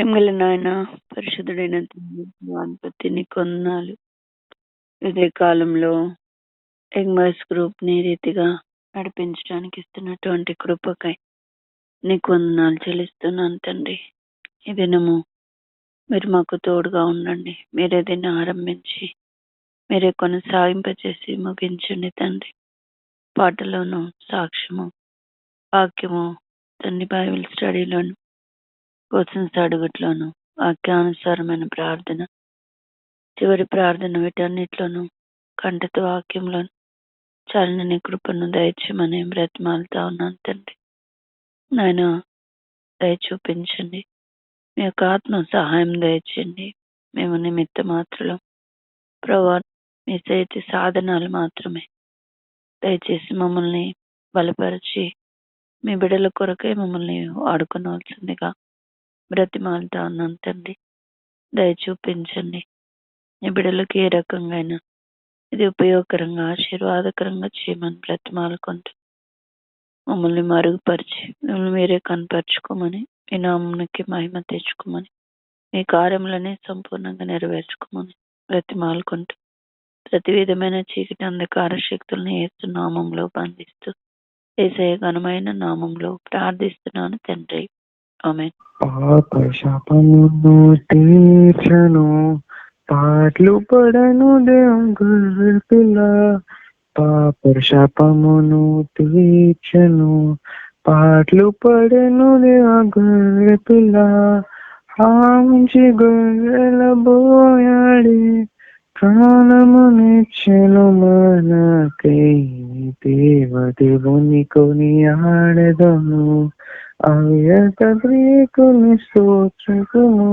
ప్రేమగల నాయన పరిశుద్ధుడైన తండ్రి నీకు వందనాలు ఇదే కాలంలో ఎంగర్స్ గ్రూప్ని రీతిగా నడిపించడానికి ఇస్తున్నటువంటి కృపకై నీకు వందనాలు చెల్లిస్తున్నాను తండ్రి. ఈ దినము మీరు మాకు తోడుగా ఉండండి. మీరే దీన్ని ఆరంభించి మీరే కొనసాగింపచేసి ముగించండి తండ్రి. పాటలోను సాక్ష్యము వాక్యము తండ్రి బైబిల్ స్టడీలోను క్వశ్చన్స్ అడుగుట్లోను వాక్యానుసారమైన ప్రార్థన చివరి ప్రార్థన వీటన్నిటిలోనూ కంఠత వాక్యంలో చాలని కృపను దయచేయమని బ్రతిమాలుతా ఉన్నాను తండ్రి. నాయన దయ చూపించండి. మీ యొక్క ఆత్మ సహాయం దయచేయండి. మేము నిమిత్త మాత్రలో ప్రభా మీ చేతి సాధనాలు మాత్రమే. దయచేసి మమ్మల్ని బలపరిచి మీ బిడ్డల కొరకే మమ్మల్ని వాడుకోవాల్సిందిగా బ్రతిమాలుతా ఉన్నాను తండ్రి దయ చూపించండి మీ బిడ్డలకు ఏ రకంగా అయినా ఇది ఉపయోగకరంగా ఆశీర్వాదకరంగా చేయమని బ్రతిమాలుకుంటూ. మమ్మల్ని మరుగుపరిచి మిమ్మల్ని మీరే కనపరుచుకోమని మీ నామునికి మహిమ తెచ్చుకోమని మీ కార్యములనే సంపూర్ణంగా నెరవేర్చుకోమని బ్రతిమాలుకుంటూ. ప్రతి విధమైన చీకటి అంధకార శక్తులను ఏసు నామంలో బంధిస్తూ ఏసయ ఘనమైన నామంలో ప్రార్థిస్తున్నాను తండ్రి. పాప శాపమును తీర్చను పాటలు పడను దేవ పాప శాపమును తీర్చను పాటలు పడను దేవ పిల్ల. హాంచి గొర్రెల బోయాడి ప్రాణమునిచ్చెను మనకై దేవదేవుని కొని ఆడదము. అవ్యత ప్రియకుని స్తోత్రకుము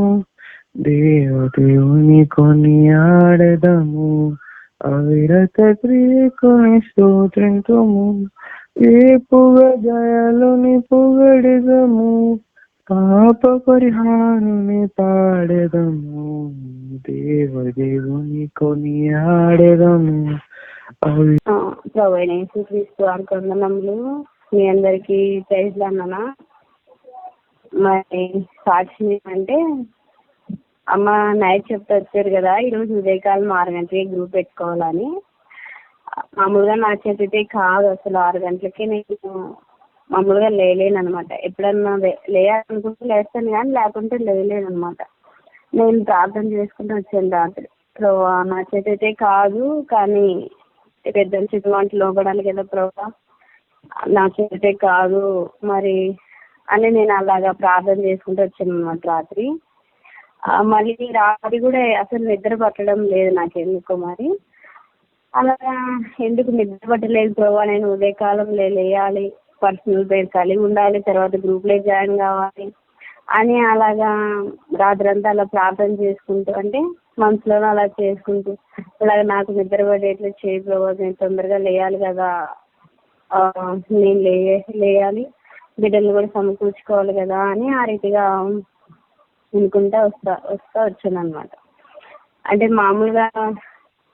దేవదేవుని కొని ఆడదము అవిరత ప్రియకుని స్తోత్రకుము ఏ పుగ దయలుని పొగడదము పాప పరిహారుని పాడదము. దేవదేవుని కొని ఆడదము అవి ప్రొవైడ్ యేసుక్రీస్తు వారికి మీ అందరికి ప్రైజ్ అన్ననా మరి సాక్షి అంటే అమ్మ నైట్ చెప్తే వచ్చారు కదా ఈరోజు ఉదయకాలం ఆరు గంటలకి గ్రూప్ పెట్టుకోవాలని. మామూలుగా నా చేతితే కాదు అసలు ఆరు గంటలకి నేను మామూలుగా లేలేను అనమాట ఎప్పుడన్నా లేయాలనుకుంటే లేస్తాను కానీ లేకుంటే లేలేను అనమాట నేను ప్రార్థన చేసుకుంటూ వచ్చాను రాత్రి. ప్రభా నా చేతైతే కాదు కానీ పెద్ద చిన్న వంటి లోపడాలి కదా ప్రభా నా చేతే కాదు మరి అని నేను అలాగా ప్రార్థన చేసుకుంటూ వచ్చాను అనమాట రాత్రి. మళ్ళీ రాత్రి కూడా అసలు నిద్ర పట్టడం లేదు నాకు ఎందుకో మరి. అలాగా ఎందుకు నిద్ర పట్టలేదు ప్రభా? నేను ఉదయకాలం లే- లేయాలి పర్సనల్ పేరు కలిగి ఉండాలి తర్వాత గ్రూప్లో జాయిన్ కావాలి అని అలాగా రాత్రంతా అలా ప్రార్థన చేసుకుంటూ అంటే మనసులోనే అలా చేసుకుంటూ అలాగ నాకు నిద్ర పడేట్లు చేయి ప్రభా నేను తొందరగా లేయాలి కదా. నేను లేయాలి. బిడ్డలు కూడా సమకూర్చుకోవాలి కదా అని ఆ రీతిగా అనుకుంటా వస్తా వస్తా వచ్చాను అనమాట అంటే మామూలుగా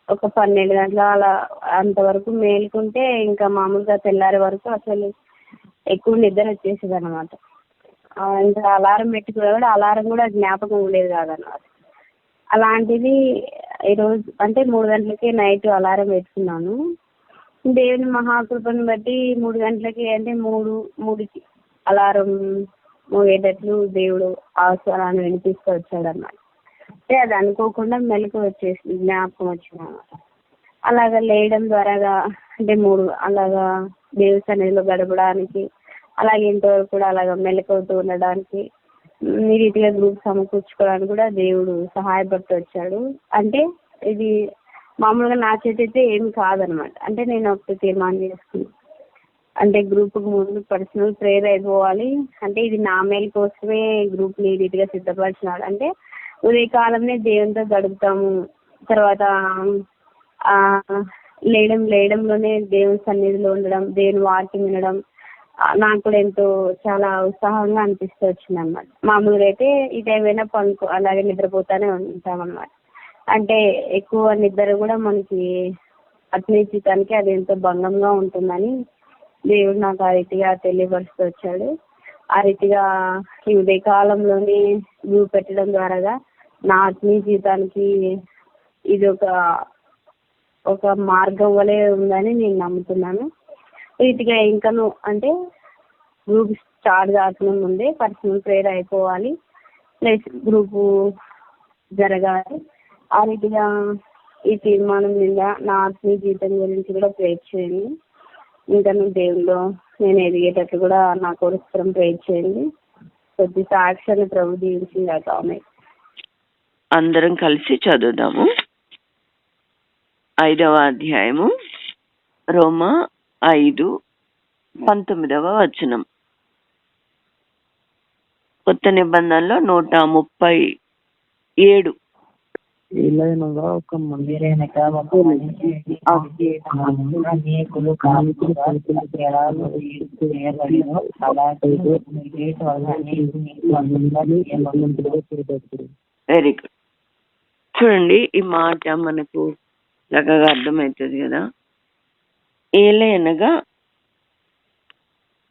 ఒక పన్నెండు గంటల అలా అంతవరకు మేలుకుంటే ఇంకా మామూలుగా తెల్లారే వరకు అసలు ఎక్కువ నిద్ర వచ్చేసేది అనమాట ఇంకా అలారం పెట్టుకున్నా కూడా అలారం కూడా జ్ఞాపకం ఉండేది కాదనమాట అలాంటిది ఈరోజు అంటే మూడు గంటలకి నైట్ అలారం పెట్టుకున్నాను. దేవుని మహాకృపను బట్టి మూడు గంటలకి అంటే మూడు మూడుకి అలారం మోగేటట్లు దేవుడు ఆ స్వరాన్ని వినిపిస్తూ వచ్చాడు అన్నమాట అంటే అది అనుకోకుండా మెలకు వచ్చేసింది జ్ఞాపకం వచ్చింది అలాగా లేయడం ద్వారాగా అంటే మూడు అలాగా దేవుడి సన్నిధిలో గడపడానికి అలాగే ఇంతవరకు కూడా అలాగా మెలకవుతూ ఉండడానికి ఈ రీతిగా గ్రూప్ సమకూర్చుకోవడానికి కూడా దేవుడు సహాయపడుతూ వచ్చాడు. అంటే ఇది మామూలుగా నా చేతి అయితే ఏమి కాదనమాట అంటే నేను ఒకటి తీర్మానం చేసుకున్నాను అంటే గ్రూప్ ముందు పర్సనల్ ప్రేయర్ అయిపోవాలి. అంటే ఇది నా మేలు కోసమే గ్రూప్ని ఈ రీతిగా సిద్ధపరిచినాడు. అంటే ఉదయకాలంనే దేవునితో గడుపుతాము. తర్వాత ఆ లేయడం లేయడంలోనే దేవుని సన్నిధిలో ఉండడం దేవుని వాక్యం వినడం నాకు కూడా ఎంతో చాలా ఉత్సాహంగా అనిపిస్తూ వచ్చింది అనమాట మామూలుగా అయితే ఈ టైం అయినా పనుకో అలాగే నిద్రపోతానే ఉంటామన్నమాట. అంటే ఎక్కువ నిద్ర కూడా మనకి ఆత్మీయ జీవితానికి అది ఎంతో భంగంగా ఉంటుందని దేవుడు నాకు ఆ రీతిగా తెలియపరుస్తూ వచ్చాడు. ఆ రీతిగా ఈ ఉదయ కాలంలోనే వ్యూ పెట్టడం ద్వారాగా నా ఆత్మీయ జీవితానికి ఇది ఒక ఒక మార్గం వలె ఉందని నేను నమ్ముతున్నాను. రీతిగా ఇంకను అంటే గ్రూప్ స్టార్ట్ కాకుండా ముందే పర్సనల్ ప్రేయర్ అయిపోవాలి. ప్లస్ గ్రూపు జరగాలి. ఆ రీతిగా ఈ తీర్మానం మీద నా ఆత్మీయ జీవితం గురించి కూడా ప్రేర్ చేయండి. ఇంకా నువ్వు నేను ఎదిగేటట్లు కూడా నా కోరికరం ప్రేర్ చేయండి. కొద్ది సాక్ష్యాన్ని ప్రభు దీవించింది ఆమె అందరం కలిసి చదువుదాము. ఐదవ అధ్యాయము రోమా ఐదు పంతొమ్మిదవ వచనం. కొత్త నిబంధనలో నూట ముప్పై ఏడు ఇలాగనగా ఒక ఒక తేడాలు చేయబడిన అలాగే వల్ల. వెరీ గుడ్ చూడండి ఈ మాట మనకు చక్కగా అర్థమవుతుంది కదా? ఏలైనగా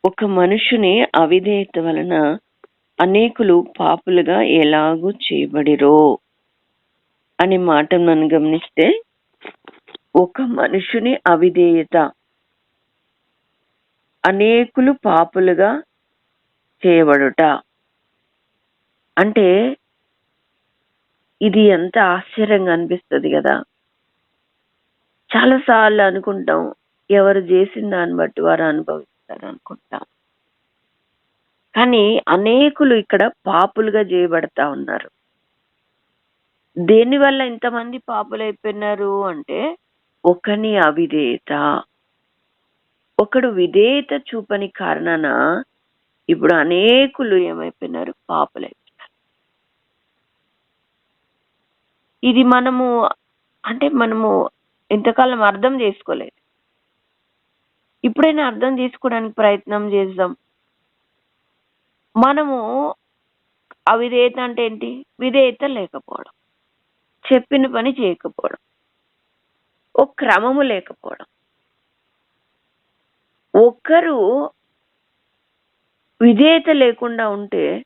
ఒక మనుషుని అవిధేయత వలన అనేకులు పాపులుగా ఎలాగూ చేయబడిరో. అనే మాట మనం గమనిస్తే ఒక మనుషుని అవిధేయత అనేకులు పాపులుగా చేయబడుట. అంటే ఇది ఎంత ఆశ్చర్యంగా అనిపిస్తుంది కదా. చాలాసార్లు అనుకుంటాం ఎవరు చేసిన దాన్ని బట్టి వారు అనుభవిస్తారు అనుకుంటాం. కానీ అనేకులు ఇక్కడ పాపులుగా చేయబడతా ఉన్నారు. దేనివల్ల ఇంతమంది పాపులైపోయినారు అంటే ఒకని అవిధేయత. ఒకడు విధేయత చూపని కారణాన ఇప్పుడు అనేకులు ఏమైపోయినారు? పాపులైపోయినారు. ఇది మనము అంటే మనము ఇంతకాలం అర్థం చేసుకోలేదు. ఇప్పుడైనా అర్థం చేసుకోవడానికి ప్రయత్నం చేద్దాం. మనము అవిధేయత అంటే ఏంటి? విధేయత లేకపోవడం. చెప్పిన పని చేయకపోవడం. ఓ క్రమము లేకపోవడం. ఒక్కరు విధేయత లేకుండా ఉంటే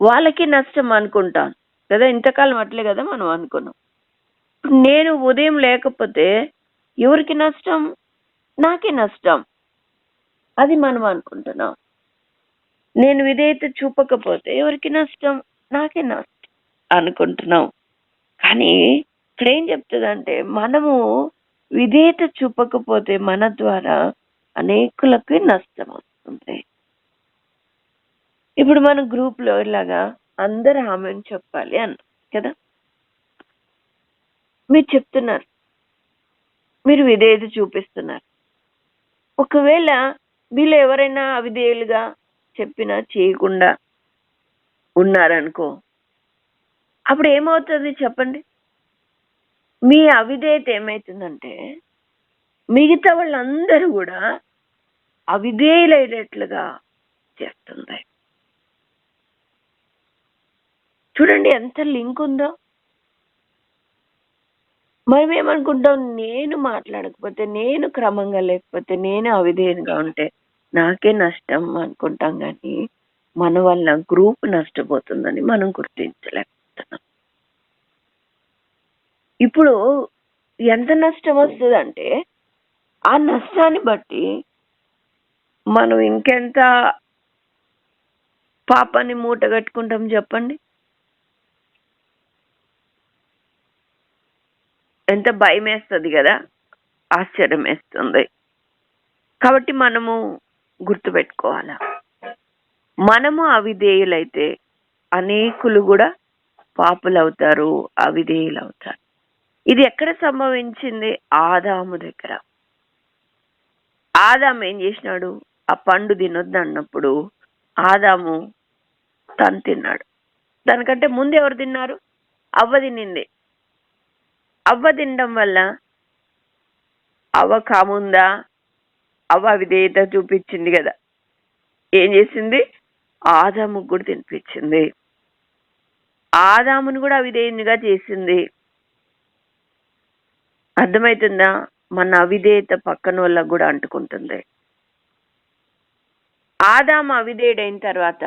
వాళ్ళకి నష్టం అనుకుంటాను. కదా ఇంతకాలం అట్లే కదా మనం అనుకున్నాం. నేను ఉదయం లేకపోతే ఎవరికి నష్టం? నాకే నష్టం. అది మనం అనుకుంటున్నాం. నేను విధేయత చూపకపోతే ఎవరికి నష్టం? నాకే నష్టం అనుకుంటున్నాం. కానీ ఇక్కడ ఏం చెప్తుందంటే మనము విధేయత చూపకపోతే మన ద్వారా అనేకులకి నష్టం వస్తుంది ఇప్పుడు మన గ్రూప్లో ఇలాగా అందరు ఆమెను చెప్పాలి అన్న కదా? మీరు చెప్తున్నారు. మీరు విధేయత చూపిస్తున్నారు. ఒకవేళ వీళ్ళు ఎవరైనా అవిధేయులుగా చెప్పినా చేయకుండా ఉన్నారనుకో అప్పుడు ఏమవుతుంది చెప్పండి? మీ అవిధేయత ఏమవుతుందంటే మిగతా వాళ్ళందరూ కూడా అవిధేయులైనట్లుగా చేస్తుంది చూడండి ఎంత లింక్ ఉందో. మనం ఏమనుకుంటాం నేను మాట్లాడకపోతే నేను క్రమంగా లేకపోతే నేను అవిధేయంగా ఉంటే నాకే నష్టం అనుకుంటాం కానీ మన వల్ల గ్రూప్ నష్టపోతుందని మనం ఇప్పుడు ఎంత నష్టం వస్తుందంటే ఆ నష్టాన్ని బట్టి మనం ఇంకెంత పాపాన్ని మూట కట్టుకుంటాం చెప్పండి? ఎంత భయం వేస్తుంది కదా ఆశ్చర్యం వేస్తుంది కాబట్టి మనము గుర్తుపెట్టుకోవాలా. మనము అవిధేయులైతే అనేకులు కూడా పాపులు అవుతారు అవిధేయులు అవుతారు ఇది ఎక్కడ సంభవించింది? ఆదాము దగ్గర. ఆదాము ఏం చేసినాడు? ఆ పండు తినొద్దు అన్నప్పుడు ఆదాము తను తిన్నాడు. దానికంటే ముందు ఎవరు తిన్నారు? అవ్వ తినింది. అవ్వ తినడం వల్ల అవ్వ కాముందా? అవ్వ విధేయత చూపించింది కదా. ఏం చేసింది? ఆదాముకు కూడా తినిపించింది. ఆదామును కూడా అవిధేయునిగా చేసింది. అర్థమవుతుందా మన అవిధేయత పక్కన వాళ్ళకు కూడా అంటుకుంటుంది. ఆదాము అవిధేయుడైన తర్వాత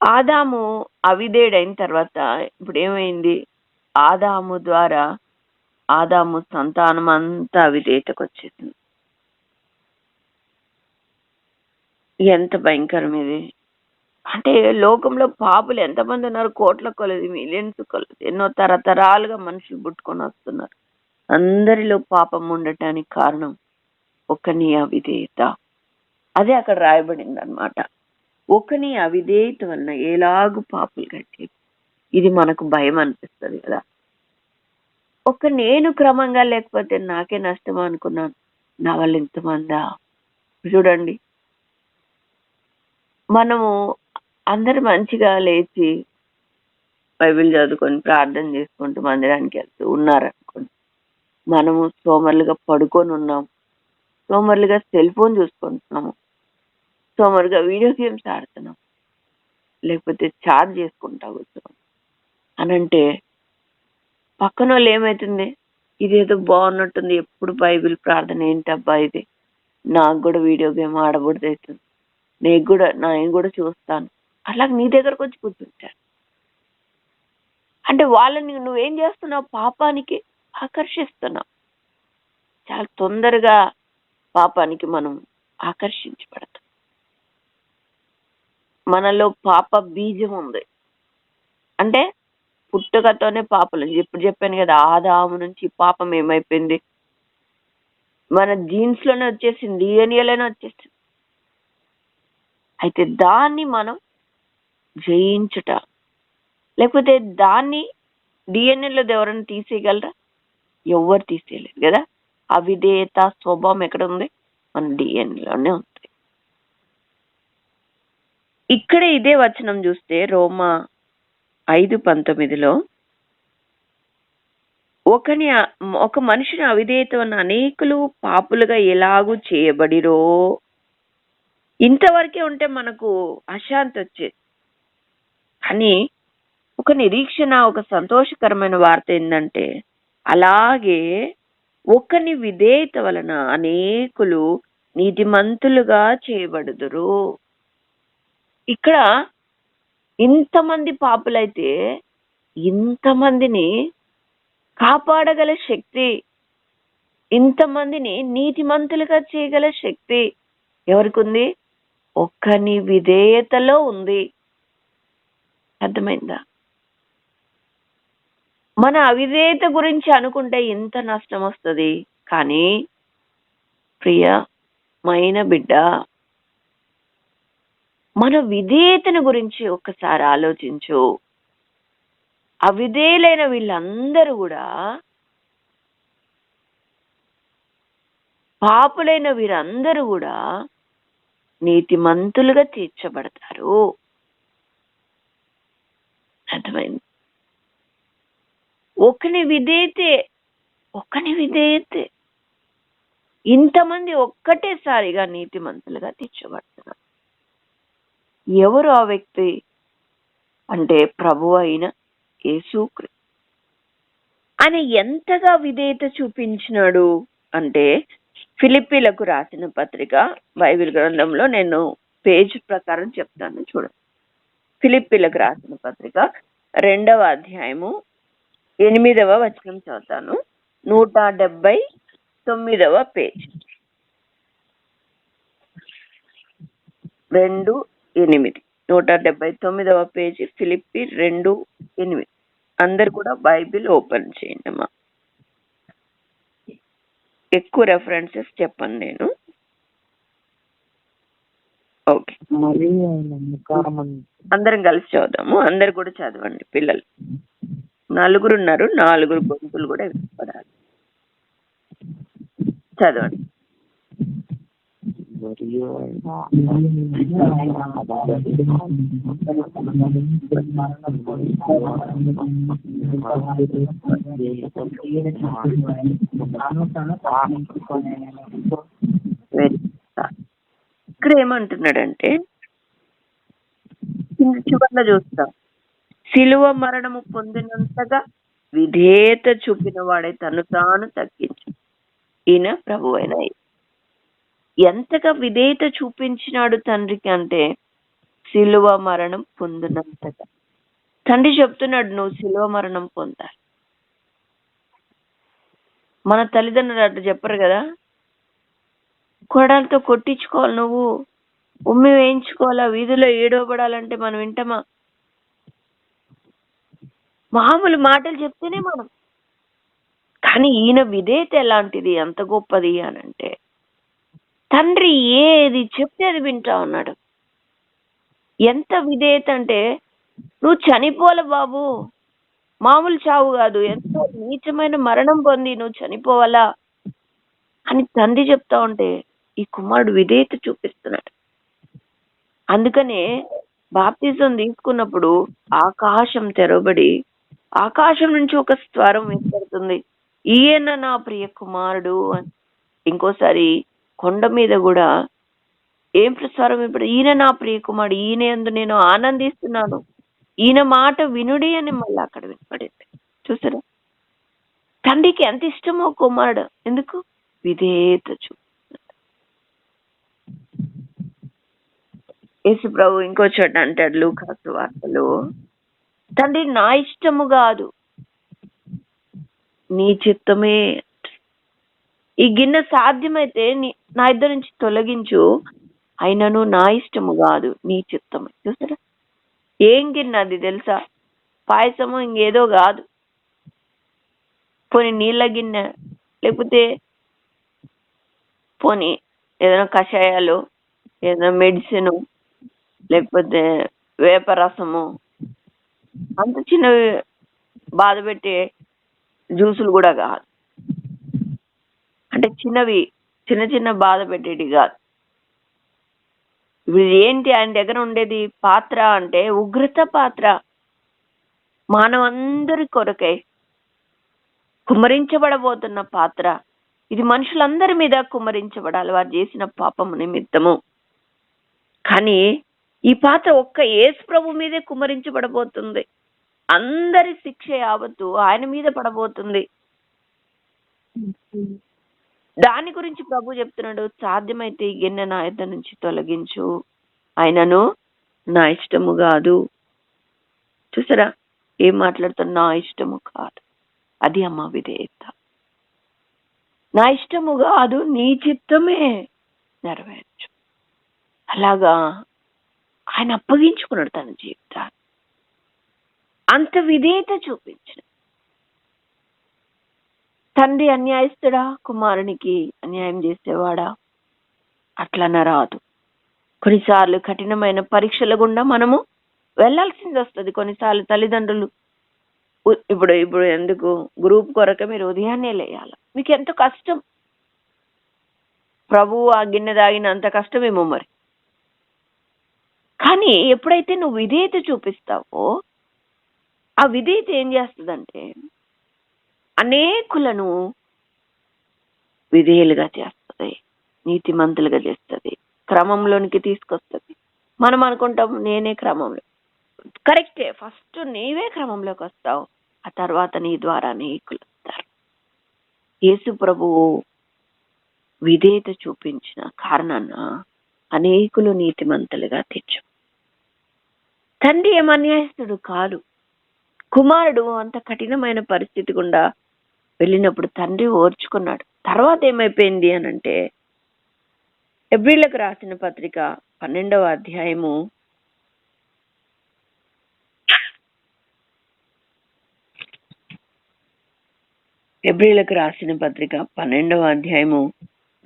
ఆదాము అవిధేయుడైన తర్వాత ఇప్పుడు ఏమైంది? ఆదాము ద్వారా ఆదాము సంతానం అంతా అవిధేయతకు వచ్చేసింది ఎంత భయంకరం ఇది. అంటే లోకంలో పాపులు ఎంతమంది ఉన్నారు? కోట్ల కొలది మిలియన్స్ కొలది ఎన్నో తరతరాలుగా మనుషులు పుట్టుకొని వస్తున్నారు. అందరిలో పాపం ఉండటానికి కారణం ఒకని అవిధేయత అదే అక్కడ రాయబడింది అనమాట ఒకని అవిధేయత వలన ఎలాగు పాపులు కట్టేది ఇది మనకు భయం అనిపిస్తుంది కదా. ఒక నేను క్రమంగా లేకపోతే నాకే నష్టం అనుకున్నాను. నా వాళ్ళు ఇంతమందా? చూడండి. మనము అందరు మంచిగా లేచి బైబిల్ చదువుకొని ప్రార్థన చేసుకుంటూ మందిరానికి వెళ్తూ ఉన్నారనుకోండి. మనము సోమరులుగా పడుకొని ఉన్నాం సోమరులుగా సెల్ ఫోన్ చూసుకుంటున్నాము. సోమరుగా వీడియో గేమ్స్ ఆడుతున్నాం లేకపోతే ఛార్జ్ చేసుకుంటా కూర్చున్నాం అని అంటే పక్కన వాళ్ళు ఏమవుతుంది ఇదేదో బాగున్నట్టుంది. ఎప్పుడు బైబిల్ ప్రార్థన ఏంటబ్బా ఇది? నాకు కూడా వీడియో గేమ్ ఆడబుడిది అవుతుంది నీకు కూడా నేను కూడా చూస్తాను. అలాగే నీ దగ్గరకు వచ్చి కూర్చుంటారు అంటే వాళ్ళని నువ్వేం చేస్తున్నావు? పాపానికి ఆకర్షిస్తున్నావు. చాలా తొందరగా పాపానికి మనం ఆకర్షించబడతాం. మనలో పాప బీజం ఉంది. అంటే పుట్టుకతోనే పాపలు. ఇప్పుడు చెప్పాను కదా ఆదాము నుంచి పాపం ఏమైపోయింది? మన జీన్స్లోనే వచ్చేసింది డిఎన్ఏలోనే వచ్చేసింది. అయితే దాన్ని మనం జయించుట లేకపోతే దాన్ని డిఎన్ఏలో ఎవరైనా తీసేయగలరా? ఎవరు తీసేయలేదు కదా? అవిధేయత స్వభావం ఎక్కడ ఉంది? మన డిఎన్ఏలోనే ఉంది. ఇక్కడ ఇదే వచనం చూస్తే రోమా ఐదు పంతొమ్మిదిలో ఒకని ఒక మనిషిని అవిధేయత ఉన్న అనేకులు పాపులుగా ఎలాగూ చేయబడిరో. ఇంతవరకే ఉంటే మనకు అశాంతి వచ్చేది. కానీ ఒక నిరీక్షణ ఒక సంతోషకరమైన వార్త ఏంటంటే అలాగే ఒకని విధేయత వలన అనేకులు నీతిమంతులుగా చేయబడుదురు. ఇక్కడ ఇంతమంది పాపులైతే ఇంతమందిని కాపాడగల శక్తి ఇంతమందిని నీతిమంతులుగా చేయగల శక్తి ఎవరికి ఉంది ఒక్కని విధేయతలో ఉంది. అర్థమైందా? మన అవిధేయత గురించి అనుకుంటే ఎంత నష్టం వస్తుంది కానీ ప్రియమైన బిడ్డ మన విధేయతను గురించి ఒక్కసారి ఆలోచించు. అవిధేయులైన వీళ్ళందరూ కూడా పాపులైన వీరందరూ కూడా నీతిమంతులుగా తీర్చబడతారు. అర్థమైంది? ఒకని విధేయతే ఒకని విధేయతే ఇంతమంది ఒక్కటేసారిగా నీతిమంతులుగా తీర్చబడుతున్నారు. ఎవరు ఆ వ్యక్తి? అంటే ప్రభు అయిన యేసుక్రీస్తు ఆయన ఎంతగా విధేయత చూపించినాడు అంటే ఫిలిప్పీలకు రాసిన పత్రిక బైబిల్ గ్రంథంలో నేను పేజ్ ప్రకారం చెప్తాను చూడండి. ఫిలిప్పీలకు రాసిన పత్రిక రెండవ అధ్యాయము ఎనిమిదవ వచనం చదువుతాను. నూట డెబ్బై తొమ్మిదవ పేజ్. రెండు ఎనిమిది. నూట డెబ్బై తొమ్మిదవ పేజీ ఫిలిప్పి రెండు ఎనిమిది. అందరు కూడా బైబిల్ ఓపెన్ చేయండి అమ్మా ఎక్కువ రెఫరెన్సెస్ చెప్పను నేను. ఓకే. అందరం కలిసి చదువుదాము. అందరు కూడా చదవండి పిల్లలు. నలుగురు ఉన్నారు నాలుగురు గొంతులు కూడా వినపడాలి. చదవండి. మరియు ఇక్కడ ఏమంటున్నాడంటే చివర్లో చూస్తాం. సిలువ మరణము పొందినంతగా విధేయత చూపిన వాడే తను తాను తగ్గించు. ఈయన ప్రభు అయిన ఎంతగా విధేయత చూపించినాడు తండ్రికి అంటే సిలువ మరణం పొందినంతగా. తండ్రి చెప్తున్నాడు నువ్వు సిలువ మరణం పొందాలి. మన తల్లిదండ్రులు అట్లా చెప్పరు కదా? కొడాలతో కొట్టించుకోవాలి నువ్వు. ఉమ్మి వేయించుకోవాలా? వీధిలో ఏడవబడాలంటే మనం వింటామా? మామూలు మాటలు చెప్తేనే మనం. కానీ ఈయన విధేయత ఎలాంటిది? ఎంత గొప్పది అని అంటే తండ్రి ఏది చెప్తే అది వింటా ఉన్నాడు. ఎంత విధేయత అంటే నువ్వు చనిపోలే బాబు. మామూలు చావు కాదు. ఎంతో నీచమైన మరణం పొంది నువ్వు చనిపోవాలా? అని తండ్రి చెప్తా ఉంటే ఈ కుమారుడు విధేయత చూపిస్తున్నాడు. అందుకనే బాప్తిజం తీసుకున్నప్పుడు ఆకాశం తెరవబడి ఆకాశం నుంచి ఒక స్వరం వినపడుతుంది. ఈయన నా ప్రియ కుమారుడు అని. ఇంకోసారి కొండ మీద కూడా ఏం ప్రసారం ఇప్పుడు? ఈయన నా ప్రియకుమారుడు ఈయన ఎందు నేను ఆనందిస్తున్నాను. ఈయన మాట వినుడి అని మళ్ళీ అక్కడ వినపడింది. చూసారా? తండ్రికి ఎంత ఇష్టమో కుమారుడు. ఎందుకు? విధేయత చూ యేసు ప్రభు ఇంకో చోట అంటాడు లూకాసు వార్తలు. తండ్రి నా ఇష్టము కాదు. నీ చిత్తమే ఈ గిన్నె సాధ్యమైతే నీ- నా ఇద్దరు నుంచి తొలగించు. అయినను నా ఇష్టము కాదు నీ చిత్తము. చూసారా? ఏం గిన్నె అది తెలుసా? పాయసము ఇంకేదో కాదు. పోనీ నీళ్ళ గిన్నె లేకపోతే పోనీ ఏదైనా కషాయాలు ఏదైనా మెడిసిన్ లేకపోతే వేప రసము అంత చిన్నవి బాధ పెట్టే జ్యూసులు కూడా కాదు. అంటే చిన్నవి చిన్న చిన్న బాధ పెట్టేటి కాదు. ఇప్పుడు ఏంటి ఆయన దగ్గర ఉండేది పాత్ర అంటే ఉగ్రత పాత్ర. మానవందరి కొరకై కుమ్మరించబడబోతున్న పాత్ర. ఇది మనుషులందరి మీద కుమ్మరించబడాలి వారు చేసిన పాపము నిమిత్తము. కానీ ఈ పాత్ర ఒక్క యేసు ప్రభు మీదే కుమ్మరించబడబోతుంది. అందరి శిక్ష యావత్తు ఆయన మీద పడబోతుంది. దాని గురించి ప్రభు చెప్తున్నాడు సాధ్యమైతే గిన్నె నా ఇద్ద నుంచి తొలగించు. ఆయనను నా ఇష్టము కాదు. చూసారా? ఏం మాట్లాడుతున్నా నా ఇష్టము కాదు. అది అమ్మ విధేయత. నా ఇష్టము కాదు నీ చిత్తమే నెరవేర్చు. అలాగా ఆయన అప్పగించుకున్నాడు తన జీవితాన్ని. అంత విధేయత చూపించిన తండ్రి అన్యాయస్తుడా? కుమారునికి అన్యాయం చేసేవాడా? అట్లన రాదు. కొన్నిసార్లు కఠినమైన పరీక్షల గుండా మనము వెళ్ళాల్సింది వస్తుంది. కొన్నిసార్లు తల్లిదండ్రులు ఇప్పుడు ఇప్పుడు ఎందుకు? గ్రూప్ కొరక మీరు ఉదయాన్నే లేయాలి. మీకు ఎంత కష్టం? ప్రభువు ఆ గిన్నె తాగినంత కష్టమేమో మరి. కానీ ఎప్పుడైతే నువ్వు విధేయత చూపిస్తావో ఆ విధేయత ఏం చేస్తుందంటే అనేకులను విధేయులుగా చేస్తుంది నీతిమంతులుగా చేస్తుంది క్రమంలోనికి తీసుకొస్తుంది. మనం అనుకుంటాం నేనే క్రమంలో. కరెక్టే ఫస్ట్ నీవే క్రమంలోకి వస్తావు ఆ తర్వాత నీ ద్వారా అనేకులు వస్తారు. యేసు ప్రభువు విధేయత చూపించిన కారణాన అనేకులు నీతిమంతులుగా తెచ్చు. తండ్రి ఏమన్యాయస్తుడు కాదు. కుమారుడు అంత కఠినమైన పరిస్థితి గుండా వెళ్ళినప్పుడు తండ్రి ఓర్చుకున్నాడు. తర్వాత ఏమైపోయింది అని అంటే ఎబ్రిలకు రాసిన పత్రిక పన్నెండవ అధ్యాయము ఎబ్రిలకు రాసిన పత్రిక పన్నెండవ అధ్యాయము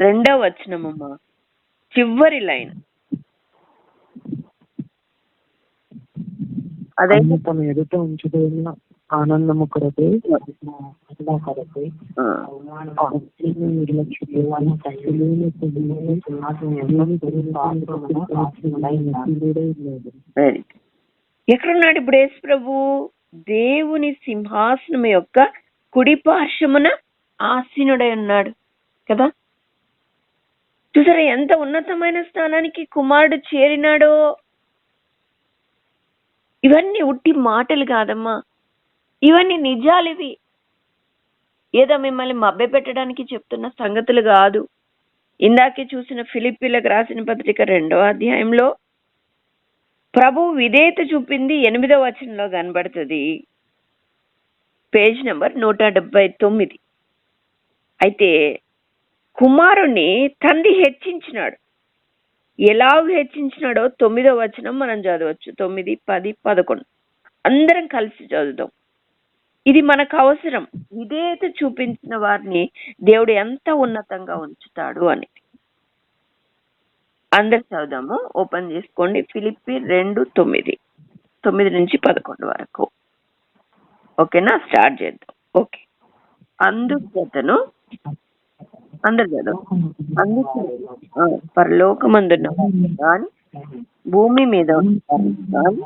రెండవ వచనమమ్మ. చివరి లైన్. అదే తన ఎదుట ఉంచుతున్న ఆనందము కొరకై. ఎక్కడున్నాడు ఇప్పుడు యేసు ప్రభు? దేవుని సింహాసనం యొక్క కుడి పార్శ్వమున ఆసీనుడై ఉన్నాడు కదా? చూసారా ఎంత ఉన్నతమైన స్థానానికి కుమారుడు చేరినాడో? ఇవన్నీ ఉట్టి మాటలు కాదమ్మా. ఇవన్నీ నిజాలు ఇవి. ఏదో మిమ్మల్ని మభ్య పెట్టడానికి చెప్తున్న సంగతులు కాదు. ఇందాకే చూసిన ఫిలిప్పీలకు రాసిన పత్రిక రెండో అధ్యాయంలో ప్రభు విధేయత చూపింది ఎనిమిదో వచనంలో కనబడుతుంది. పేజ్ నెంబర్ నూట డెబ్బై తొమ్మిది. అయితే కుమారుణ్ణి తండ్రి హెచ్చించినాడు. ఎలాగ హెచ్చించినాడో తొమ్మిదో వచనం మనం చదవచ్చు. తొమ్మిది పది పదకొండు. అందరం కలిసి చదువుదాం. ఇది మనకు అవసరం. విధేయత చూపించిన వారిని దేవుడు ఎంత ఉన్నతంగా ఉంచుతాడు అని. అందరు చదువుదాము. ఓపెన్ చేసుకోండి. ఫిలిప్పి రెండు తొమ్మిది. తొమ్మిది నుంచి పదకొండు వరకు. ఓకేనా? స్టార్ట్ చేద్దాం. ఓకే. అందుచేతను అందరు చదువు. అందుచేత ఆ, పరలోకమందున్న కానీ భూమి మీద ఉన్న కానీ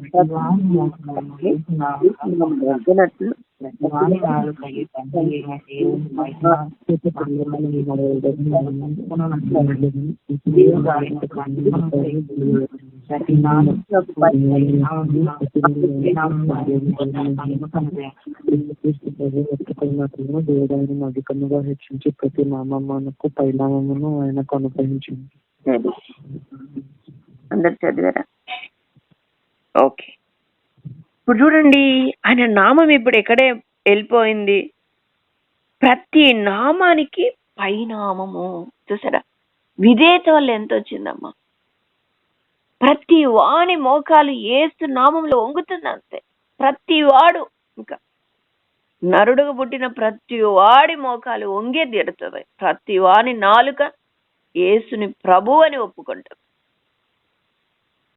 లోకము ఎగినట్లు దేవుడు హెచ్చించి ప్రతి నామమునకు పైనామమును ఆయనకు అనుగ్రహించింది అందరు చదివారా? ఓకే. ఇప్పుడు చూడండి ఆయన నామం ఇప్పుడు ఎక్కడే వెళ్ళిపోయింది? ప్రతి నామానికి పైనామము. చూసారా? విధేయత వల్ల ఎంత వచ్చిందమ్మా ప్రతి వాని మోకాలు ఏసు నామంలో వంగుతుంది అంతే ప్రతి వాడు ఇంకా నరుడుగా పుట్టిన ప్రతి వాడి మోకాలు వంగే తీరుతుంది. ప్రతి వాని నాలుక ఏసుని ప్రభు అని ఒప్పుకుంటుంది.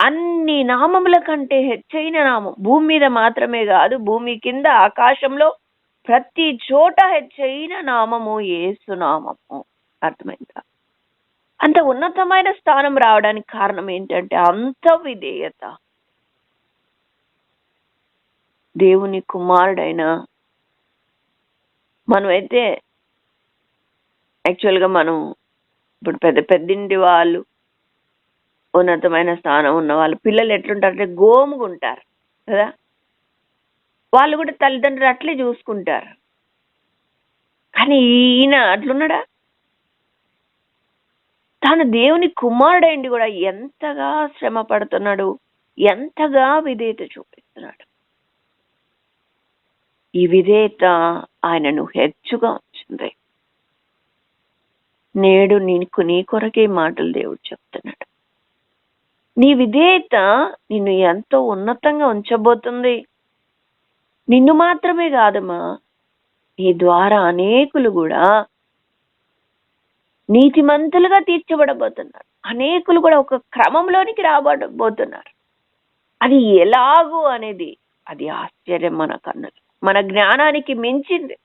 అన్ని నామముల కంటే హెచ్చైన నామం. భూమి మీద మాత్రమే కాదు భూమి కింద ఆకాశంలో ప్రతి చోట హెచ్చైన నామము ఏసు నామము. అర్థమైందా? అంత ఉన్నతమైన స్థానం రావడానికి కారణం ఏంటంటే అంత విధేయత. దేవుని కుమారుడైన మనమైతే యాక్చువల్గా మనం ఇప్పుడు పెద్ద పెద్దింటి వాళ్ళు ఉన్నతమైన స్థానం ఉన్న వాళ్ళు. పిల్లలు ఎట్లుంటారంటే గోముగా ఉంటారు కదా? వాళ్ళు కూడా తల్లిదండ్రులు అట్లే చూసుకుంటారు. కానీ ఈయన అట్లున్నాడా? తాను దేవుని కుమారుడైంది కూడా ఎంతగా శ్రమ పడుతున్నాడు ఎంతగా విధేయత చూపిస్తున్నాడు. ఈ విధేయత ఆయనను హెచ్చుగా ఉంచింది. నేడు నీకు నీ కొరకే మాటలు దేవుడు చెప్తున్నాడు. నీ విధేయత నిన్ను ఎంతో ఉన్నతంగా ఉంచబోతుంది. నిన్ను మాత్రమే కాదమ్మా నీ ద్వారా అనేకులు కూడా నీతిమంతులుగా తీర్చబడబోతున్నారు. అనేకులు కూడా ఒక క్రమంలోనికి రాబడబోతున్నారు. అది ఎలాగో అనేది అది ఆశ్చర్యం మన కన్నులు. మన జ్ఞానానికి మించింది.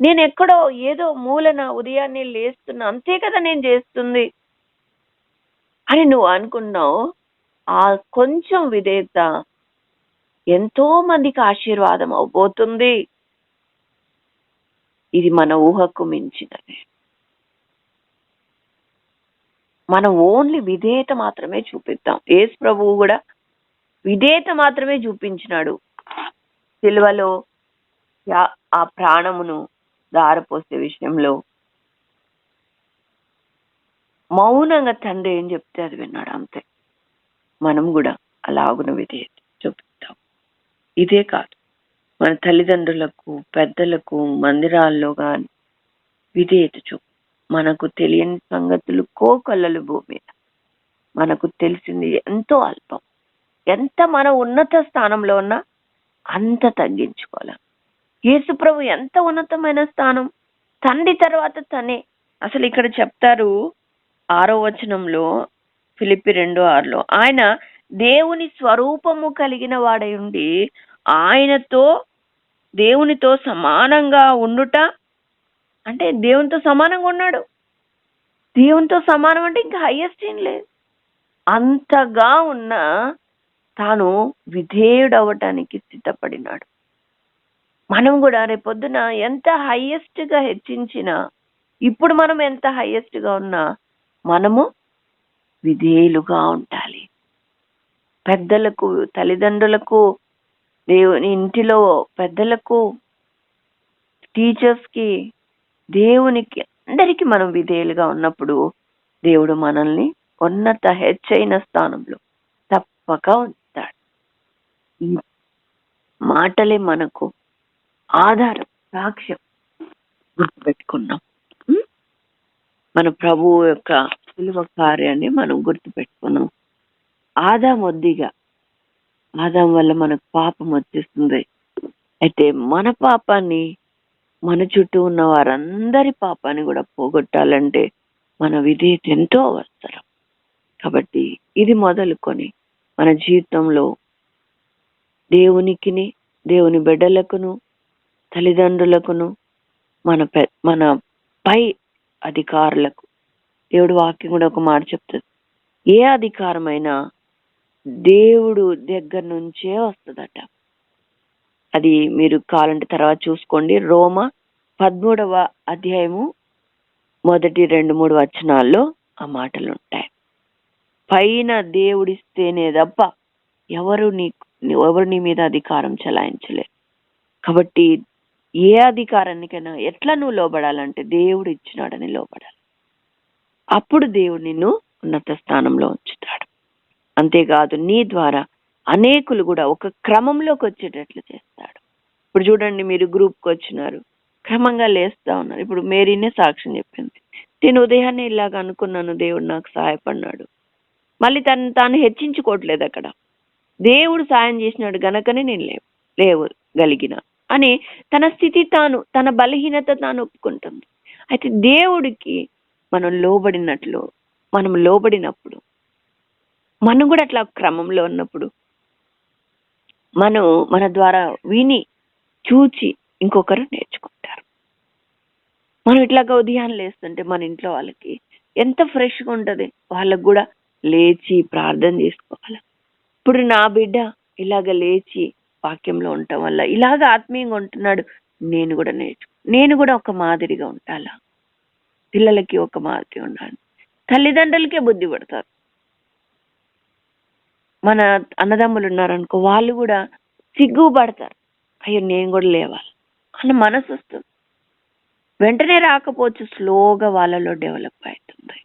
నేను ఎక్కడో ఏదో మూలన ఉదయాన్నే లేస్తున్నా అంతే కదా నేను చేస్తుంది. అని నువ్వు అనుకున్నావు? ఆ కొంచెం విధేయత ఎంతో మందికి ఆశీర్వాదం అవబోతుంది. ఇది మన ఊహకు మించినది. మనం ఓన్లీ విధేయత మాత్రమే చూపిద్దాం. యేసు ప్రభువు కూడా విధేయత మాత్రమే చూపించినాడు. సిల్వలో యా- ఆ ప్రాణమును దారపోసే విషయంలో మౌనంగా తండ్రి ఏం చెప్తే అది విన్నాడు అంతే. మనం కూడా అలాగున విధేయత చూపిద్దాం. ఇదే కాదు మన తల్లిదండ్రులకు పెద్దలకు మందిరాల్లో కానీ విధేయత చూపు మనకు తెలియని సంగతులు కోకొల్లలు భూమి మనకు తెలిసింది ఎంతో అల్పం. ఎంత మన ఉన్నత స్థానంలో ఉన్నా అంత తగ్గించుకోవాలి. యేసుప్రభు ఎంత ఉన్నతమైన స్థానం? తండ్రి తర్వాత తనే. అసలు ఇక్కడ చెప్తారు ఆరో వచనంలో ఫిలిప్పి రెండు ఆరులో. ఆయన దేవుని స్వరూపము కలిగిన వాడై ఉండి ఆయనతో దేవునితో సమానంగా ఉండుట అంటే దేవునితో సమానంగా ఉన్నాడు. దేవునితో సమానం అంటే ఇంకా హైయెస్ట్ ఏం లేదు. అంతగా ఉన్న తాను విధేయుడవటానికి సిద్ధపడినాడు. మనం కూడా రేపొద్దున ఎంత హయ్యెస్ట్గా హెచ్చించినా ఇప్పుడు మనం ఎంత హయ్యెస్ట్గా ఉన్నా మనము విధేయులుగా ఉండాలి. పెద్దలకు తల్లిదండ్రులకు దేవుని ఇంటిలో పెద్దలకు టీచర్స్కి దేవునికి అందరికీ మనం విధేయులుగా ఉన్నప్పుడు దేవుడు మనల్ని ఉన్నత హెచ్చైన స్థానంలో తప్పక ఉంచుతాడు. ఈ మాటలే మనకు ఆధారం సాక్ష్యం గుర్తుపెట్టుకున్నాం. మన ప్రభువు యొక్క విలువ కార్యాన్ని మనం గుర్తుపెట్టుకున్నాం. ఆదాం వద్దిగా ఆదాం వల్ల మనకు పాపం వచ్చేస్తుంది. అయితే మన పాపాన్ని మన చుట్టూ ఉన్న వారందరి పాపాన్ని కూడా పోగొట్టాలంటే మన విధేయత ఎంతో అవసరం. కాబట్టి ఇది మొదలుకొని మన జీవితంలో దేవునికిని దేవుని బిడ్డలకును తల్లిదండ్రులకును మన మన పై అధికారులకు దేవుడు వాక్యం కూడా ఒక మాట చెప్తుంది. ఏ అధికారమైనా దేవుడు దగ్గర నుంచే వస్తుందట. అది మీరు కావాలంటే తర్వాత చూసుకోండి. రోమ పదమూడవ అధ్యాయము మొదటి రెండు మూడు వచనాల్లో ఆ మాటలు ఉంటాయి. పైన దేవుడిస్తేనే తప్ప ఎవరు నీ ఎవరు నీ మీద అధికారం చలాయించలేరు కాబట్టి ఏ అధికారానికైనా ఎట్లా నువ్వు లోబడాలంటే దేవుడు ఇచ్చినాడని లోబడాలి. అప్పుడు దేవుడు నిన్ను ఉన్నత స్థానంలో ఉంచుతాడు. అంతేకాదు నీ ద్వారా అనేకులు కూడా ఒక క్రమంలోకి వచ్చేటట్లు చేస్తాడు. ఇప్పుడు చూడండి మీరు గ్రూప్కి వచ్చినారు క్రమంగా లేస్తా ఉన్నారు. ఇప్పుడు మేరీనే సాక్ష్యం చెప్పింది. నేను ఉదయాన్నే ఇలాగ అనుకున్నాను దేవుడు నాకు సహాయపడినాడు. మళ్ళీ తను తాను హెచ్చించుకోవట్లేదు అక్కడ. దేవుడు సాయం చేసినాడు గనకనే నేను లేవు లేవగలిగిన అని తన స్థితి తాను తన బలహీనత తాను ఒప్పుకుంటుంది. అయితే దేవుడికి మనం లోబడినట్లు మనం లోబడినప్పుడు మనం కూడా అట్లా క్రమంలో ఉన్నప్పుడు మనం మన ద్వారా విని చూచి ఇంకొకరు నేర్చుకుంటారు. మనం ఇట్లాగా ఉదయం లేస్తుంటే మన ఇంట్లో వాళ్ళకి ఎంత ఫ్రెష్గా ఉంటుంది వాళ్ళకు కూడా లేచి ప్రార్థన చేసుకోవాలి. ఇప్పుడు నా బిడ్డ ఇలాగ లేచి వాక్యంలో ఉండటం వల్ల ఇలాగ ఆత్మీయంగా ఉంటున్నాడు నేను కూడా నేర్చు నేను కూడా ఒక మాదిరిగా ఉండాలా? పిల్లలకి ఒక మారుతి ఉండాలి. తల్లిదండ్రులకే బుద్ధి పడతారు. మన అన్నదమ్ములు ఉన్నారనుకో వాళ్ళు కూడా సిగ్గుపడతారు. అయ్యో నేను కూడా లేవాలి అన్న మనసు వస్తుంది. వెంటనే రాకపోవచ్చు స్లోగా వాళ్ళలో డెవలప్ అవుతుంది.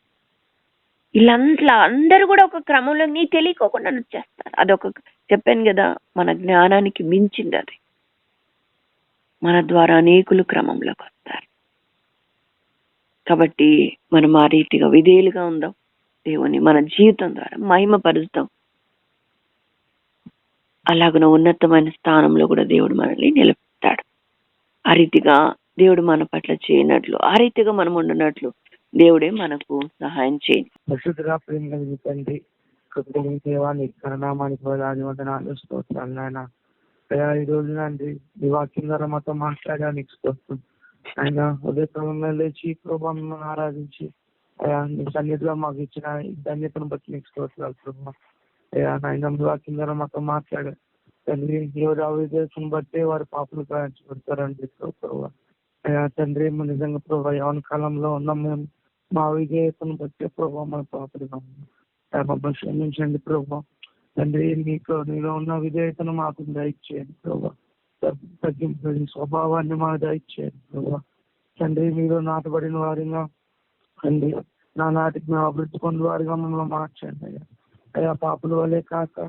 వీళ్ళంతా అందరూ కూడా ఒక క్రమంలో నీ తెలియకోకుండా వచ్చేస్తారు అదొక చెప్పాను కదా మన జ్ఞానానికి మించింది అది. మన ద్వారా అనేకులు క్రమంలోకి వస్తారు. కాబట్టి మనం ఆ రీతిగా విధేయులుగా ఉందాం. దేవుని మన జీవితం ద్వారా మహిమపరుస్తాం. అలాగున ఉన్నతమైన స్థానంలో కూడా దేవుడు మనల్ని నిలబెడతాడు ఆ రీతిగా దేవుడు మన పట్ల చేయనట్లు ఆ రీతిగా మనం ఉండనట్లు దేవుడే మనకు సహాయం చేయండి పరిశుద్ధుగా ప్రేమ తండ్రి దేవాన్ని కరణామానికి స్తోత్రాలు నాయన. ఈ రోజు నండి మీ వాక్యం ద్వారా మాతో మాట్లాడడానికి స్తోత్రం. ఆయన ఉదయక్రమంలో లేచి ప్రభావం మిమ్మల్ని ఆరాధించి అయ్యా నీ సన్నిధిలో మాకు ఇచ్చిన ధన్యతను బట్టి నీకు స్తోత్రాలు ప్రభావ. అయ్యా నాయన మీ మాతో మాట్లాడారు. తండ్రి ఎవరు అవిధేయతను బట్టి వారి పాపలు ప్రయాణించబడతారని ప్రభావ. అయ్యా తండ్రి నిజంగా ప్రభావ యవన కాలంలో ఉన్నాం. మేము మా విధేయతను బట్టి ప్రభావ మన పాపలు మమ్మల్ని క్షమించండి ప్రభావ. తండ్రి మీకు నీలో ఉన్న విధేయతను మాకు దయచేయండి ప్రభావ. తగ్- తగ్గింపు స్వభావాన్ని మాకు దయచేయండి ప్రభా. తండ్రి మీరు నాటబడిన వారిగా అండి. నా నాటికి మేము అభివృద్ధి పొందిన వారిగా మమ్మల్ని మార్చండి అయ్యా. అయ్యా పాపల వల్లే కాక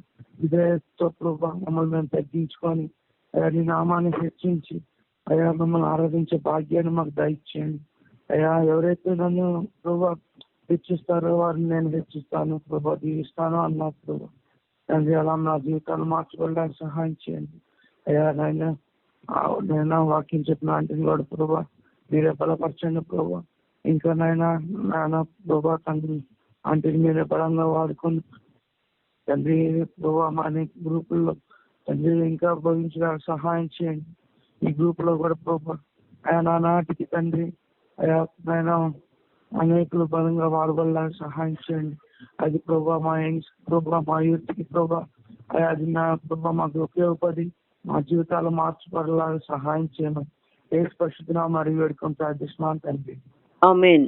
విధేయతతో ప్రభా మమ్మల్ని మేము తగ్గించుకొని అయ్యా నీ నామాన్ని హెచ్చించి అయ్యా మిమ్మల్ని ఆరాధించే భాగ్యాన్ని మాకు దయచేయండి అయ్యా ఎవరైతే నన్ను ప్రభా హెచ్చిస్తారో వారిని నేను హెచ్చిస్తాను ప్రభా. దీవిస్తాను అన్నా ప్రభా. తండ్రి అలా నా జీవితాన్ని మార్చుకోవడానికి సహాయం చేయండి. అయ్యా నాయన ఆ నేను వాక్యం చెప్పిన ఆంటీని కూడా ప్రభా మీరే బలపరచండి ప్రభా. ఇంకా నాయన నాయన ప్రభా తండ్రి ఆంటీని మీరే బలంగా వాడుకొని తండ్రి ప్రభా మా అనేక గ్రూపుల్లో తండ్రి ఇంకా భవించడానికి సహాయం చేయండి. ఈ గ్రూప్లో కూడా ప్రభా ఆయన నాటికి తండ్రి అయా నాయన అనేకులు బలంగా వాడబడడానికి సహాయం చేయండి. అది ప్రభా మా యంగ్స్ ప్రభా మా యూత్కి ప్రభా అది నా ప్రభా మాకు ఉపయోగపడి మా జీవితాలు మార్చబడలాగా సహాయం చేయమని. ఏ పరిశుద్ధ మరియు వేడుకొని ప్రార్థిస్తున్నాను తండ్రి ఆమెన్.